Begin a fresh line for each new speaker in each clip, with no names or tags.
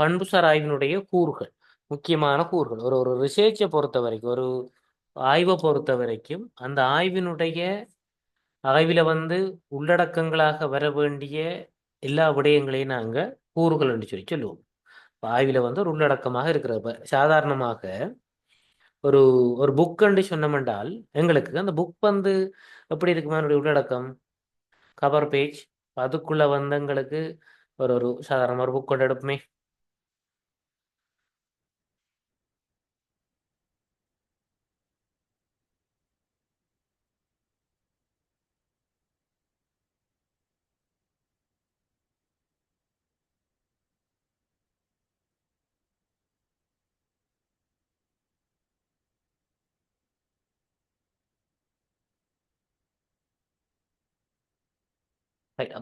பண்புசார் ஆய்வினுடைய கூறுகள் முக்கியமான கூறுகள். ஒரு ஒரு ரிசர்ச்சை பொறுத்த வரைக்கும் ஒரு ஆய்வை பொறுத்த வரைக்கும் அந்த ஆய்வினுடைய ஆய்வில் வந்து உள்ளடக்கங்களாக வர வேண்டிய எல்லா விடயங்களையும் நாங்கள் கூறுகள் என்று சொல்லி சொல்லுவோம். ஆய்வில் வந்து ஒரு உள்ளடக்கமாக இருக்கிறப்ப சாதாரணமாக ஒரு ஒரு புக் என்று சொன்னமென்றால் எங்களுக்கு அந்த புக் வந்து எப்படி இருக்குமா? அதனுடைய உள்ளடக்கம். கவர் பேஜ் அதுக்குள்ள வந்து எங்களுக்கு ஒரு ஒரு சாதாரண ஒரு புக் கொண்டு எடுப்போமே.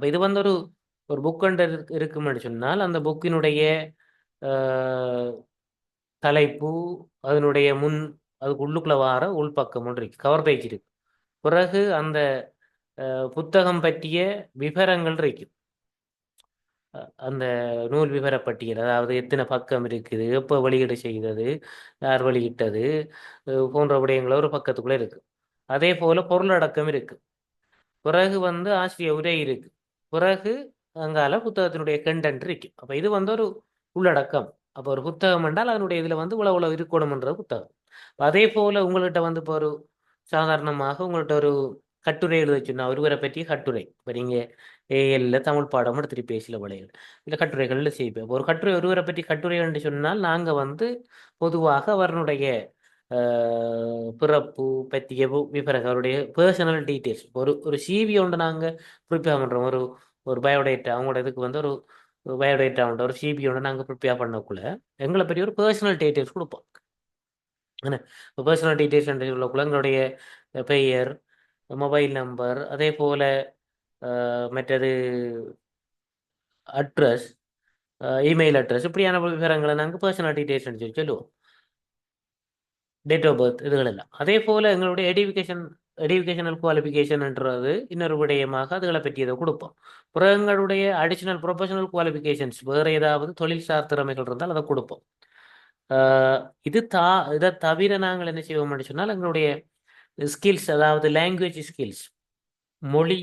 அப்ப இது வந்து ஒரு ஒரு புக் இருக்குன்னு சொன்னால் அந்த புக்கினுடைய தலைப்பு அதனுடைய முன் அதுக்கு உள்ளுக்குள்ள வார உள்பக்கம் ஒன்று இருக்கு கவர் பேஜ் இருக்கு. பிறகு அந்த புத்தகம் பற்றிய விவரங்கள் இருக்கு. அந்த நூல் விவரப்பட்டியல் அதாவது எத்தனை பக்கம் இருக்குது எப்போ வெளியீடு செய்தது யார் வெளியிட்டது போன்ற விடயங்கள ஒரு பக்கத்துக்குள்ளே இருக்கு. அதே போல பொருளடக்கம் இருக்கு. பிறகு வந்து ஆசிரிய உரை இருக்கு. பிறகு அங்கால புத்தகத்தினுடைய கண்டென்ட் இருக்கு அப்போ இது வந்து ஒரு உள்ளடக்கம். அப்போ ஒரு புத்தகம் என்றால் அதனுடைய இதில் வந்து உழவு உழவு இருக்கணும்ன்ற புத்தகம். அதே போல் உங்கள்கிட்ட வந்து இப்போ ஒரு சாதாரணமாக உங்கள்கிட்ட ஒரு கட்டுரை எழுத சொன்னால் ஒருவரை பற்றிய கட்டுரை. இப்போ நீங்கள் ஏஎல்ல தமிழ் பாடம் எடுத்துட்டு பேசல வளையல் இல்லை கட்டுரைகளில் செய்ப்பேன் இப்ப ஒரு கட்டுரை ஒருவரை பற்றி கட்டுரை என்று சொன்னால் நாங்கள் வந்து பொதுவாக அவருடைய பிறப்பு பற்றிய வு- விவரங்கள் அவருடைய பர்சனல் டீட்டெயில்ஸ் ஒரு ஒரு சிவி ஒன்று நாங்கள் ப்ரிப்பேர் பண்ணுறோம் ஒரு ஒரு பயோடேட்டா அவங்களோட இதுக்கு வந்து ஒரு பயோடேட்டா உண்டு ஒரு சிபி ஒன்று நாங்கள் ப்ரிப்பேர் பண்ணக்குள்ள எங்களை பற்றி ஒரு பர்சனல் டீட்டெயில்ஸ் கொடுப்போம் என்ன? இப்போ பர்சனல் டீட்டெயில்ஸ் உள்ளக்குள்ள எங்களுடைய பெயர் மொபைல் நம்பர் அதே போல் மற்றது அட்ரஸ் இமெயில் அட்ரஸ் இப்படியான விவரங்களை நாங்கள் பர்சனல் டீட்டெயில்ஸ் சொல்லி சொல்லுவோம். டேட் ஆஃப் பர்த் இதுகள் எல்லாம் அதே போல் எங்களுடைய எடிஃபிகேஷன் எடிஃபிகேஷனல் குவாலிஃபிகேஷன்ன்றது இன்னொரு விடயமாக அதுகளை பற்றியதை கொடுப்போம். பிறகு எங்களுடைய அடிஷனல் ப்ரொஃபஷனல் குவாலிஃபிகேஷன்ஸ் வேறு ஏதாவது தொழில் சார் திறமைகள் இருந்தால் அதை கொடுப்போம். இது தா இதை தவிர நாங்கள் என்ன செய்வோம் சொன்னால் எங்களுடைய ஸ்கில்ஸ் அதாவது லாங்குவேஜ் ஸ்கில்ஸ் மொழி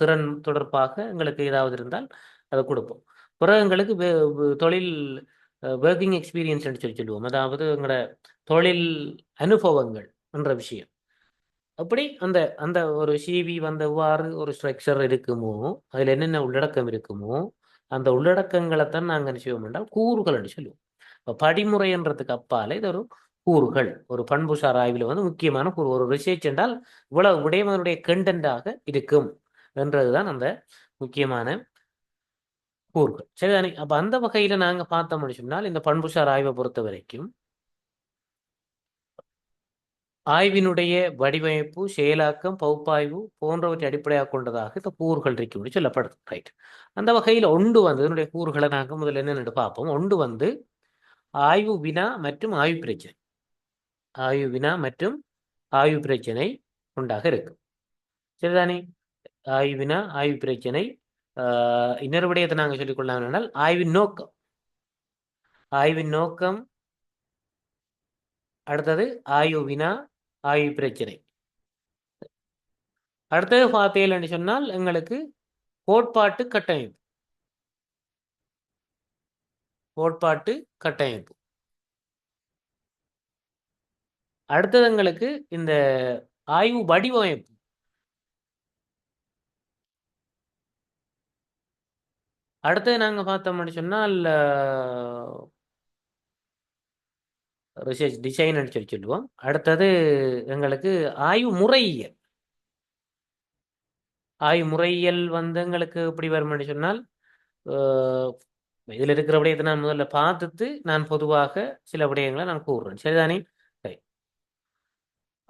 திறன் தொடர்பாக எங்களுக்கு ஏதாவது இருந்தால் அதை கொடுப்போம். பிறகு எங்களுக்கு தொழில் ஒர்க்கிங் எக்ஸ்பீரியன்ஸ் சொல்லி சொல்லுவோம். அதாவது எங்களோட தொழில் அனுபவங்கள் என்ற விஷயம். அப்படி அந்த அந்த ஒரு சிவி வந்தவாறு ஒரு ஸ்ட்ரக்சர் இருக்குமோ அதில் என்னென்ன உள்ளடக்கம் இருக்குமோ அந்த உள்ளடக்கங்களை தான் நாங்கள் என்ன செய்வோம் என்றால் கூறுகள் என்று சொல்லுவோம். இப்போ படிமுறைன்றதுக்கு அப்பால இது ஒரு கூறுகள் ஒரு பண்புசார் ஆய்வில் வந்து முக்கியமான கூறு. ஒரு ரிசர்ச் என்றால் இவ்வளவு உடையவனுடைய கண்டென்ட்டாக இருக்கும் என்றதுதான் அந்த முக்கியமான கூறுகள். சரிதானே அப்ப அந்த வகையில நாங்க பார்த்தோம் சொன்னால் இந்த பண்புசார் ஆய்வை பொறுத்த வரைக்கும் ஆய்வினுடைய வடிவமைப்பு செயலாக்கம் பகுப்பாய்வு போன்றவற்றை அடிப்படையாக கொண்டதாக இந்த கூறுகள் இருக்கும் சொல்லப்படுது. ரைட் அந்த வகையில் ஒன்று வந்து இதனுடைய கூறுகளை நாங்கள் முதல்ல என்னென்னு பார்ப்போம். ஒன்று வந்து ஆய்வு வினா மற்றும் ஆய்வு பிரச்சனை. ஆய்வு வினா மற்றும் ஆய்வு பிரச்சனை உண்டாக இருக்கு. சரிதானே? ஆய்வு வினா ஆய்வு பிரச்சனை இன்னொரு விடயத்தை நாங்கள் சொல்லிக்கொள்ளலாம் என்றால் ஆய்வின் நோக்கம். ஆய்வின் நோக்கம். அடுத்தது ஆய்வு வினா ஆய்வு பிரச்சனை. அடுத்தது பார்த்தீங்கன்னு சொன்னால் எங்களுக்கு கோட்பாட்டு கட்டமைப்பு. கோட்பாட்டு கட்டமைப்பு. அடுத்தது எங்களுக்கு இந்த ஆய்வு வடிவமைப்பு. அடுத்தது நாங்க பார்த்தோம்னு சொன்னால் ரிசர்ச் டிசைன் சொல்லி சொல்லுவோம். அடுத்தது எங்களுக்கு ஆய்வு முறையியல். ஆய்வு முறையியல் வந்து எங்களுக்கு எப்படி வரும்னு சொன்னால் இதில் இருக்கிற விடயத்தை நான் முதல்ல பார்த்துட்டு நான் பொதுவாக சில விடயங்களை நான் கூறுறேன். சரிதானே? சரி.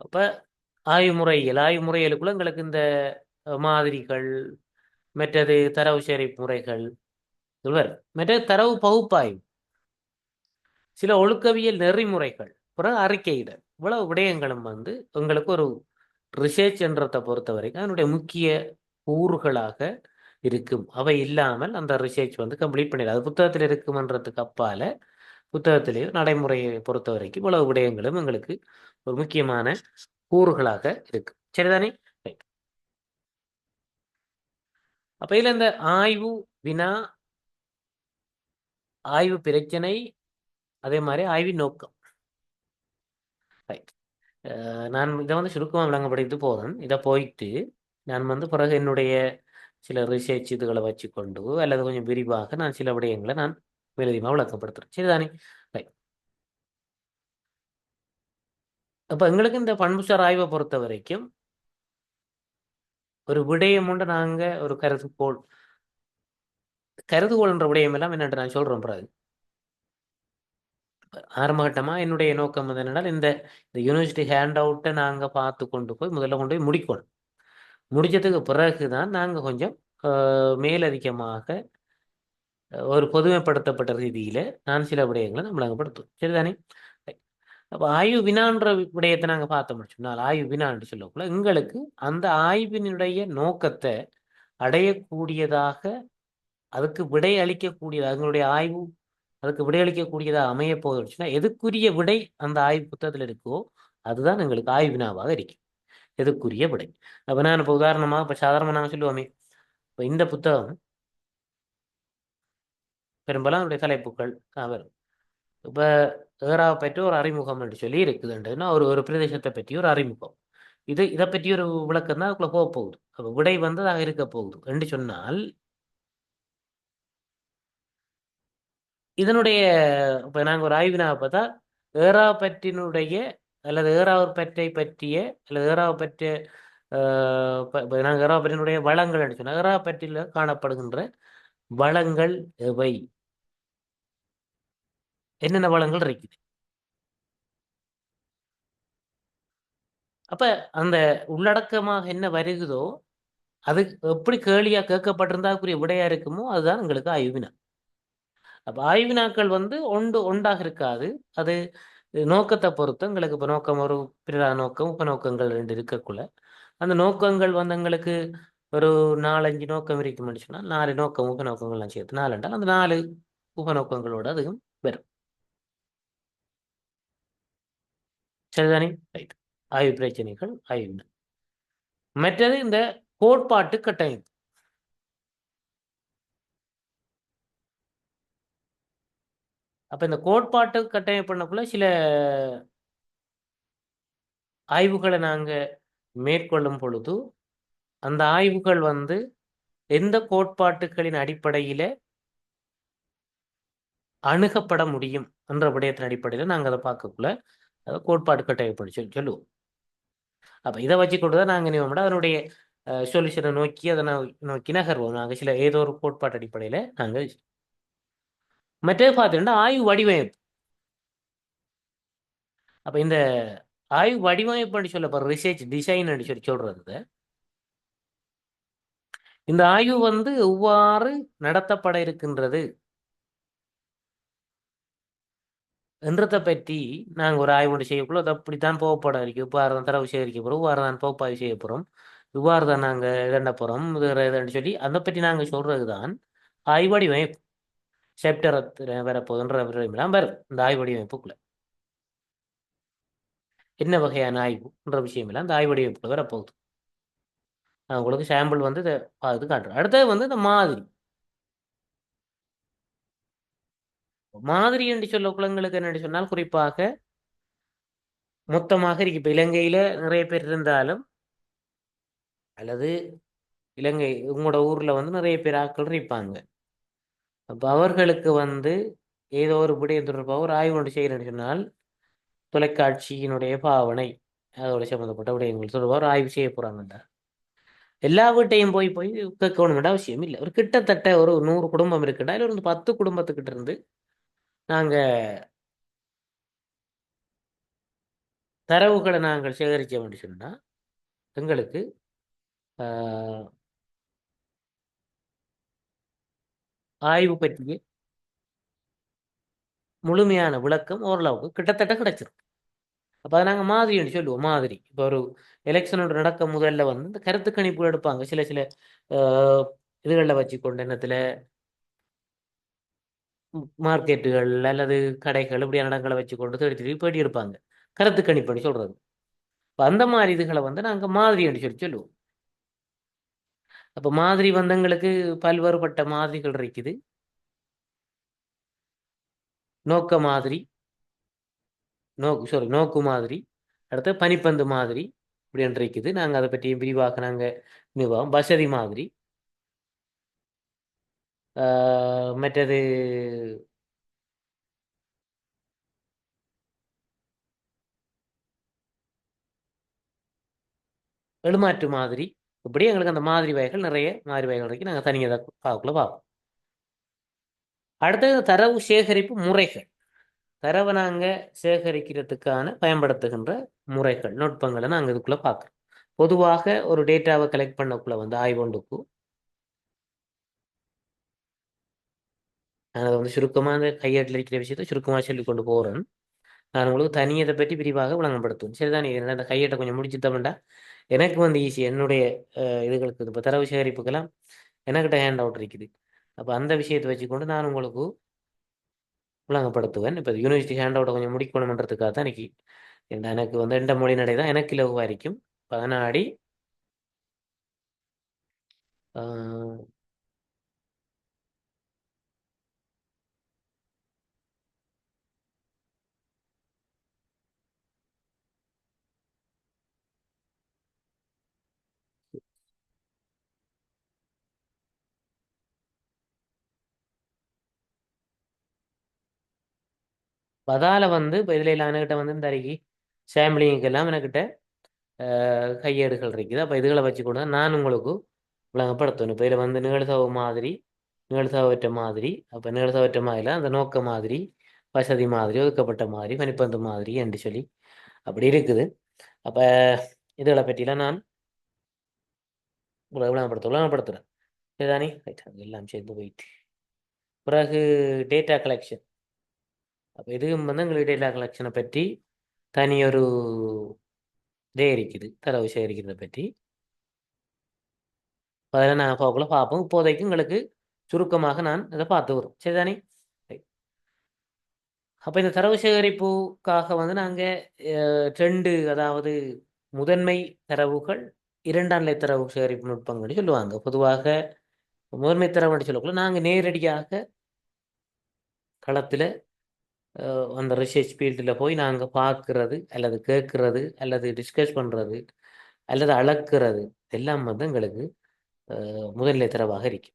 அப்போ ஆய்வு முறையியல். ஆய்வு முறையியலுக்குள்ள எங்களுக்கு இந்த மாதிரிகள் மற்றது தரவு சேகரிப்பு முறைகள் இது மற்ற தரவு பகுப்பாய்வு. சில ஒழுக்கவியல் நெறிமுறைகள் பிறகு அறிக்கையிடல் இவ்வளவு விடயங்களும் வந்து உங்களுக்கு ஒரு ரிசர்ச் என்றதை பொறுத்த வரைக்கும் அதனுடைய முக்கிய கூறுகளாக இருக்கும். அவை இல்லாமல் அந்த ரிசர்ச் வந்து கம்ப்ளீட் பண்ணிடாது அது புத்தகத்தில் இருக்குமன்றதுக்கு அப்பால புத்தகத்திலேயோ நடைமுறையை பொறுத்த வரைக்கும் இவ்வளவு விடயங்களும் எங்களுக்கு ஒரு முக்கியமான கூறுகளாக இருக்கு. சரிதானே? அப்ப இதுல இந்த ஆய்வு வினா ஆய்வு பிரச்சனை அதே மாதிரி ஆய்வின் நோக்கம். ரைட் நான் இதை வந்து சுருக்கமாக விளங்கப்படுத்தி போதும் இதை போயிட்டு நான் வந்து பிறகு என்னுடைய சில ரிசர்ச் இதுகளை வச்சுக்கொண்டு அல்லது கொஞ்சம் விரிவாக நான் சில விடயங்களை நான் மேலதிகமாக விளக்கப்படுத்துறேன். சரிதானே? ரைட் அப்போ எங்களுக்கு இந்த பண்புசார் ஆய்வை பொறுத்த வரைக்கும் ஒரு விடயம் உண்டு. நாங்கள் ஒரு கருதுகோள் கருதுகோள் என்ற விடயம் எல்லாம் என்னென்று நான் சொல்கிறேன் பிறகு. ஆரம்பகட்டமாக என்னுடைய நோக்கம் என்னென்னால் இந்த இந்த யூனிவர்சிட்டி ஹேண்ட் அவுட்டை நாங்கள் பார்த்து கொண்டு போய் முதல்ல கொண்டு போய் முடிக்கணும். முடித்ததுக்கு பிறகு தான் நாங்கள் கொஞ்சம் மேலதிகமாக ஒரு பொதுமைப்படுத்தப்பட்ட ரீதியில் நான் சில விடயங்களை நம்ம அங்கப்படுத்துவோம். சரிதானே? அப்போ ஆய்வு வினான்ற விடயத்தை நாங்கள் பார்த்த முடிச்சோம்னால் ஆய்வு வினான்னு சொல்லக்குள்ள எங்களுக்கு அந்த ஆய்வினுடைய நோக்கத்தை அடையக்கூடியதாக அதுக்கு விடை அளிக்கக்கூடியது அவங்களுடைய ஆய்வு அதுக்கு விடையளிக்கக்கூடியதாக அமைய போகுதுன்னா எதுக்குரிய விடை அந்த ஆய்வு புத்தகத்தில் இருக்கோ அதுதான் எங்களுக்கு ஆய்வு வினாவாக இருக்கும் எதுக்குரிய விடை? அப்போ நான் இப்போ உதாரணமாக இப்போ சாதாரணமாக நாங்கள் சொல்லுவோமே இப்போ இந்த புத்தகம் பெரும்பாலும் அதனுடைய தலைப்புகள் வரும் இப்போ ஏறாவை பற்றி ஒரு அறிமுகம் என்று சொல்லி இருக்குதுன்றதுன்னா ஒரு ஒரு பிரதேசத்தை பற்றி ஒரு அறிமுகம். இது இதை பற்றி ஒரு விளக்கம் தான் அதுக்குள்ள போக போகுது. அப்போ விடை வந்து அதாக இருக்க போகுது. என்று சொன்னால் இதனுடைய இப்போ நாங்கள் ஒரு ஆய்வினாக பார்த்தா ஏறா பற்றினுடைய அல்லது ஏறாவர் பற்றை பற்றிய அல்லது ஏறாவை பற்றிய நாங்கள் ஏறா பற்றினுடைய வளங்கள் சொன்னால் ஏறா பற்றியில் காணப்படுகின்ற வளங்கள் எவை? என்னென்ன வளங்கள் இருக்குது? அப்ப அந்த உள்ளடக்கமாக என்ன வருகுதோ அது எப்படி கேளியா கேட்கப்பட்டிருந்தா கூடிய விடையா இருக்குமோ அதுதான் எங்களுக்கு ஆய்வினா அப்போ ஆய்வினாக்கள் வந்து ஒன்று ஒன்றாக இருக்காது. அது நோக்கத்தை பொறுத்து எங்களுக்கு இப்போ நோக்கம் ஒரு பிற நோக்கம் உப நோக்கங்கள் ரெண்டு இருக்கக்குள்ள. அந்த நோக்கங்கள் வந்து எங்களுக்கு ஒரு நாலஞ்சு நோக்கம் இருக்கும்னு சொன்னால் நாலு நோக்கம் உப நோக்கங்கள்லாம் சேர்த்து நாலு என்றால் அந்த நாலு உப நோக்கங்களோட அதுவும் வரும். சரிதானே? ரைட் ஆய்வு பிரச்சனைகள் ஆய்வு மற்றது இந்த கோட்பாட்டு கட்டமைப்பு. அப்ப இந்த கோட்பாட்டு கட்டமைப்பு பண்ணக்குள்ள சில ஆய்வுகளை நாங்க மேற்கொள்ளும் பொழுது அந்த ஆய்வுகள் வந்து எந்த கோட்பாட்டுகளின் அடிப்படையில அணுகப்பட முடியும் என்ற விடயத்தின் அடிப்படையில் நாங்கள் அதை பார்க்கக்குள்ள அதை கோட்பாடு கட்டமைப்பு சொல்லி சொல்லுவோம். அப்போ இதை வச்சு கொண்டு தான் நாங்கள் நியமோட அதனுடைய சொல்யூஷனை நோக்கி அதை நோக்கி நகர்வோம். நாங்கள் சில ஏதோ ஒரு கோட்பாட்டு அடிப்படையில் நாங்கள் மற்றது பார்த்துட்டா ஆய்வு வடிவமைப்பு. அப்போ இந்த ஆய்வு வடிவமைப்புன்னு சொல்லப்படுற ரிசர்ச் டிசைன் சொல்லி சொல்றது இந்த ஆய்வு வந்து எவ்வாறு நடத்தப்பட இருக்கின்றது? என்றதை பற்றி நாங்கள் ஒரு ஆய்வு ஒன்று செய்யக்குள்ள அது அப்படித்தான் போகப்பட இருக்கு இவ்வாறு தான் தரவு சேகரிக்க போகிறோம் இவ்வாறு தான் பகுப்பாய்வு செய்ய போகிறோம் இவ்வாறு தான் நாங்கள் இதண்ட போகிறோம் இது சொல்லி அதை பற்றி நாங்கள் சொல்றது தான் ஆய்வு வடிவமைப்பு. செப்டர் வரப்போகுதுன்ற எல்லாம் வரும் இந்த ஆய்வு வடிவமைப்புக்குள்ள. என்ன வகையான ஆய்வுன்ற விஷயம் எல்லாம் இந்த ஆய்வு வடிவமைப்புல வரப்போகுது. நான் உங்களுக்கு சாம்பிள் வந்து இதை பார்த்து காட்டுறேன். அடுத்தது வந்து இந்த மாதிரி. மாதிரி என்று சொல்ல குளங்களுக்கு என்ன சொன்னால் குறிப்பாக மொத்தமாக இருக்கு. இப்போ இலங்கையில நிறைய பேர் இருந்தாலும் அல்லது இலங்கை உங்களோட ஊர்ல வந்து நிறைய பேர் ஆட்கள் இருப்பாங்க. அப்போ அவர்களுக்கு வந்து ஏதோ ஒரு விடயம் தொடர்பாக ஒரு ஆய்வு ஒன்று செய்கிறேன்னு சொன்னால் தொலைக்காட்சியினுடைய பாவனை அதோட சம்மந்தப்பட்ட விடயங்கள் தொடர்பாக ஒரு ஆய்வு செய்ய போகிறாங்கண்டா எல்லா வீட்டையும் போய் போய் கேட்கணுமெண்டா அவசியம் இல்லை. ஒரு கிட்டத்தட்ட ஒரு நூறு குடும்பம் இருக்குண்டா இல்லை ஒரு பத்து குடும்பத்துக்கிட்ட இருந்து நாங்கள் தரவுகளை நாங்கள் சேகரித்தோம் அப்படின்னு சொன்னால் எங்களுக்கு ஆய்வு பற்றிய முழுமையான விளக்கம் ஓரளவுக்கு கிட்டத்தட்ட கிடைச்சிருக்கு. அப்போ அதை நாங்கள் மாதிரின்னு சொல்லுவோம் மாதிரி. இப்போ ஒரு எலெக்ஷனோட நடக்க முதல்ல வந்து இந்த கருத்து கணிப்புகள் எடுப்பாங்க. சில சில இதுகளில் வச்சுக்கொண்டு என்னத்தில் மார்க்கெட்டுகள் அல்லது கடைகள் இப்படியான இடங்களை வச்சுக்கொண்டு தேடி தேடி போயிட்டு எடுப்பாங்க கருத்து கணிப்புன்னு சொல்றது. இப்போ அந்த மாதிரி இதுகளை வந்து நாங்கள் மாதிரின்னு சொல்லி சொல்லுவோம். அப்போ மாதிரி பந்தங்களுக்கு பல்வேறுபட்ட மாதிரிகள் இருக்குது. நோக்க மாதிரி நோக்கு சாரி நோக்கு மாதிரி அடுத்து பனிப்பந்து மாதிரி இப்படி இருக்குது. நாங்கள் அதை பற்றி விரிவாக நாங்கள் நிர்வாகம் வசதி மாதிரி மற்றது எழுமாற்று மாதிரி இப்படி எங்களுக்கு அந்த மாதிரி வகைகள் நிறைய மாதிரி வகைகள் இருக்கு. நாங்கள் தனியாக பார்க்கல பார்ப்போம். அடுத்தது தரவு சேகரிப்பு முறைகள். தரவை நாங்கள் சேகரிக்கிறதுக்கான பயன்படுத்துகின்ற முறைகள் நுட்பங்களை நாங்கள் இதுக்குள்ளே பார்க்குறோம். பொதுவாக ஒரு டேட்டாவை கலெக்ட் பண்ணக்குள்ள வந்து ஆய்வொண்டுக்கு நான் அதை வந்து சுருக்கமாக அந்த கையேட்டில் இருக்கிற விஷயத்தை சுருக்கமாக சொல்லி கொண்டு போகிறேன் நான் உங்களுக்கு தனியதை பற்றி விரிவாக விளங்கப்படுத்துவேன் சரிதான்? இது அந்த கையேட்டை கொஞ்சம் முடிச்சு தமிழ்டா எனக்கு வந்து ஈஸி என்னுடைய இதுகளுக்கு இப்போ தரவு சேகரிப்புக்கெல்லாம் எனக்கிட்ட ஹேண்ட் அவுட் இருக்குது. அப்போ அந்த விஷயத்தை வச்சுக்கொண்டு நான் உங்களுக்கு விளங்கப்படுத்துவேன். இப்போ யூனிவர்சிட்டி ஹேண்ட் அவுட்டை கொஞ்சம் முடிக்கணுமன்றதுக்காக தான் இன்னைக்கு எனக்கு வந்து எந்த மொழி நடை தான் எனக்கு இலகுவாக இருக்கும். பதினாடி அதால வந்து இப்போ இதில் என்கிட்ட வந்து இந்த அறிக்கை சாம்பிளிங்கெல்லாம் எனக்கிட்ட கையேடுகள் இருக்குது. அப்போ இதுகளை வச்சு கூட நான் உங்களுக்கு விளங்கப்படுத்தணும் இப்போ இதில் வந்து நிகழ்தகவு மாதிரி நிகழ்தகவற்ற மாதிரி அப்போ நிகழ்தகவற்ற மாதிரில அந்த நோக்க மாதிரி வசதி மாதிரி ஒதுக்கப்பட்ட மாதிரி பனிப்பந்து மாதிரி என்று சொல்லி அப்படி இருக்குது. அப்போ இதுகளை பற்றிலாம் நான் உங்களை விளங்கப்படுத்த விளங்கப்படுத்துகிறேன் சரிதானே? ரைட் எல்லாம் சேர்ந்து போயிட்டு. பிறகு டேட்டா கலெக்ஷன் அப்போ இதுவும் வந்து எங்களுக்கு டேட்டா கலெக்ஷனை பற்றி தனி ஒரு இதே இருக்குது தரவு சேகரிக்கிறத பற்றி. அதில் நான் போகக்குள்ள பார்ப்போம். இப்போதைக்கு உங்களுக்கு சுருக்கமாக நான் இதை பார்த்து வரும். சரிதானே? அப்போ இந்த தரவு சேகரிப்புக்காக வந்து நாங்கள் ரெண்டு அதாவது முதன்மை தரவுகள் இரண்டாம் நிலை தரவு சேகரிப்பு நுட்பங்கள்னு சொல்லுவாங்க. பொதுவாக முதன்மை தரவுன்னு சொல்லக்குள்ள நாங்கள் நேரடியாக களத்தில் அந்த ரிசர்ச் ஃபீல்டில் போய் நாங்கள் பார்க்கறது அல்லது கேட்குறது அல்லது டிஸ்கஸ் பண்ணுறது அல்லது அளக்கிறது எல்லாம் வந்து எங்களுக்கு முதல்நிலை தரவாக இருக்கு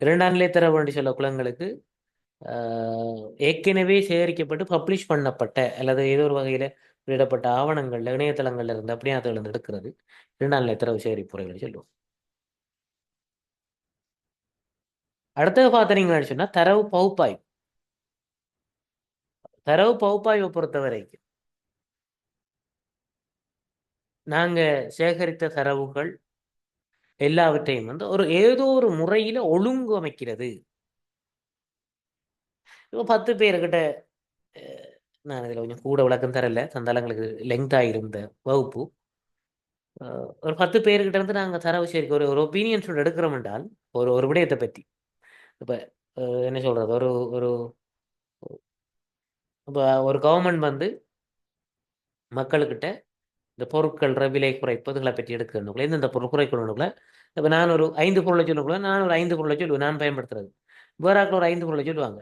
இரண்டாம் நிலை தரவு என்று சொல்ல குளங்களுக்கு ஏற்கனவே சேகரிக்கப்பட்டு பப்ளிஷ் பண்ணப்பட்ட அல்லது ஏதோ ஒரு வகையில் வெளியிடப்பட்ட ஆவணங்களில் இணையதளங்கள்ல இருந்து அப்படியே அதில் இருந்து எடுக்கிறது. இரண்டாம் நிலை தரவு சேகரிப்பு முறைகள் சொல்லுவோம். அடுத்தது பார்த்தீங்கன்னு சொன்னால் தரவு பகுப்பாய்வு. தரவு பகுப்பாய்வை பொறுத்த வரைக்கும் நாங்க சேகரித்த தரவுகள் எல்லாவற்றையும் வந்து ஒரு ஏதோ ஒரு முறையில ஒழுங்கு அமைக்கிறது. இப்போ பத்து பேர்கிட்ட நான் இதில் கொஞ்சம் கூட விளக்கம் தரல. தந்தாலங்களுக்கு லெங்க் இருந்த வகுப்பு. ஒரு பத்து பேர்கிட்ட இருந்து நாங்கள் தரவு சேர்க்க ஒரு ஒரு ஒப்பீனியன் சொல்லிட்டு எடுக்கிறோம் என்றால் ஒரு ஒரு விடயத்தை பற்றி. இப்போ என்ன சொல்றது? ஒரு ஒரு இப்போ ஒரு கவர்மெண்ட் வந்து மக்கள்கிட்ட இந்த பொருட்கள் விலை குறைப்பதுகளை பற்றி எடுக்கணுக்குள்ள எந்தெந்த பொருள் குறைக்கணுக்குள்ள இப்போ நான் ஒரு ஐந்து பொருளை சொல்லக்குள்ள நான் ஒரு ஐந்து பொருளை சொல்லுவேன் நான் பயன்படுத்துறது. வேறாக்கள் ஒரு ஐந்து பொருளை சொல்லுவாங்க.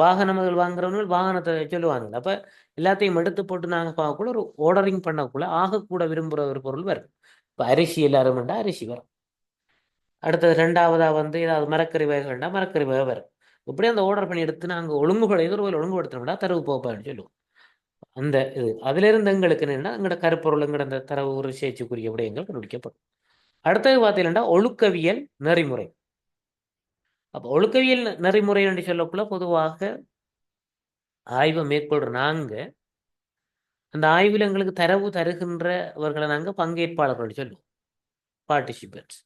வாகனம் வாகனங்கள் வாங்குறவங்க வாகனத்தை சொல்லுவாங்க அப்போ எல்லாத்தையும் எடுத்து போட்டு நாங்கள் பார்க்கக்குள்ள ஒரு ஆர்டரிங் பண்ணக்குள்ள ஆகக்கூட விரும்புகிற ஒரு பொருள் வரும் இப்போ அரிசி எல்லாரும் அரிசி வரும். அடுத்தது ரெண்டாவதாக வந்து ஏதாவது மரக்கறி வகைகள்னா மரக்கறி வகை வரும். இப்படி அந்த ஆர்டர் பண்ணி எடுத்து நாங்கள் ஒழுங்குகளை ஏதோ ஒரு ஒழுங்குபடுத்தணும்னா தரவு போப்பான்னு சொல்லுவோம். அந்த இது அதிலிருந்து எங்களுக்கு என்னென்னா எங்களோட கருப்பொருள் எங்களோட அந்த தரவு ரிசர்ச்சுக்குரிய விடயங்கள் கண்டுபிடிக்கப்படும். அடுத்தது பார்த்தீங்கன்னா ஒழுக்கவியல் நெறிமுறை. அப்போ ஒழுக்கவியல் நெறிமுறை என்று சொல்லக்குள்ள பொதுவாக ஆய்வை மேற்கொள்கிற நாங்க அந்த ஆய்வில் எங்களுக்கு தரவு தருகின்றவர்களை நாங்கள் பங்கேற்பாளர்கள் சொல்லுவோம். பார்ட்டிசிபென்ட்ஸ்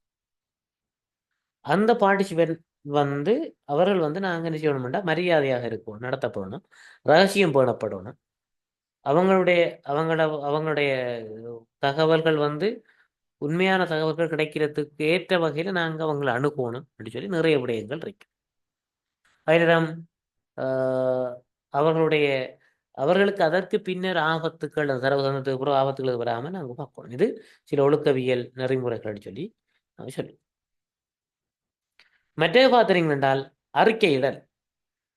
அந்த பார்ட்டிசிபென்ட் வந்து அவர்கள் வந்து நாங்கள் என்ன செய்யணும்னா மரியாதையாக இருக்கணும் நடத்தப்படணும் ரகசியம் பேணப்படணும். அவங்களுடைய அவங்கள அவங்களுடைய தகவல்கள் வந்து உண்மையான தகவல்கள் கிடைக்கிறதுக்கு ஏற்ற வகையில் நாங்கள் அவங்களை அணுகணும் அப்படின்னு சொல்லி நிறைய விடயங்கள் இருக்கு. ஆயிரம் அவர்களுடைய அவர்களுக்கு அதற்கு பின்னர் ஆபத்துக்கள் அந்த தரவு அப்புறம் ஆபத்துகளுக்கு வராமல் நாங்கள் பார்க்கணும். இது சில ஒழுக்கவியல் நெறிமுறைகள் சொல்லி நாங்கள் சொல்லுவோம். மற்றது பார்த்தீங்க என்றால் அறிக்கையிடல்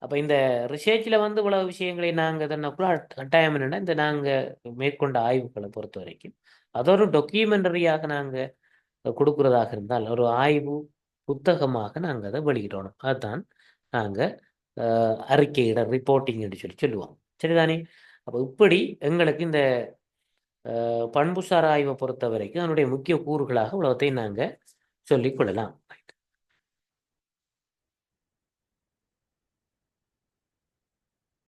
அப்போ இந்த ரிசர்ச்சில் வந்து இவ்வளவு விஷயங்களை நாங்கள் தன்னக்குள்ள கட்டாயம் என்னென்னா இந்த நாங்கள் மேற்கொண்ட ஆய்வுகளை பொறுத்த வரைக்கும் அது ஒரு டொக்குமெண்டரியாக நாங்கள் கொடுக்குறதாக இருந்தால் ஒரு ஆய்வு புத்தகமாக நாங்கள் அதை வெளியிடணும். அதுதான் நாங்கள் அறிக்கையிட ரிப்போர்ட்டிங் என்று சொல்லி சொல்லுவோம் சரிதானே? அப்போ இப்படி எங்களுக்கு இந்த பண்புசார் ஆய்வை பொறுத்த வரைக்கும் அதனுடைய முக்கிய கூறுகளாக உலகத்தை நாங்கள் சொல்லிக்கொள்ளலாம்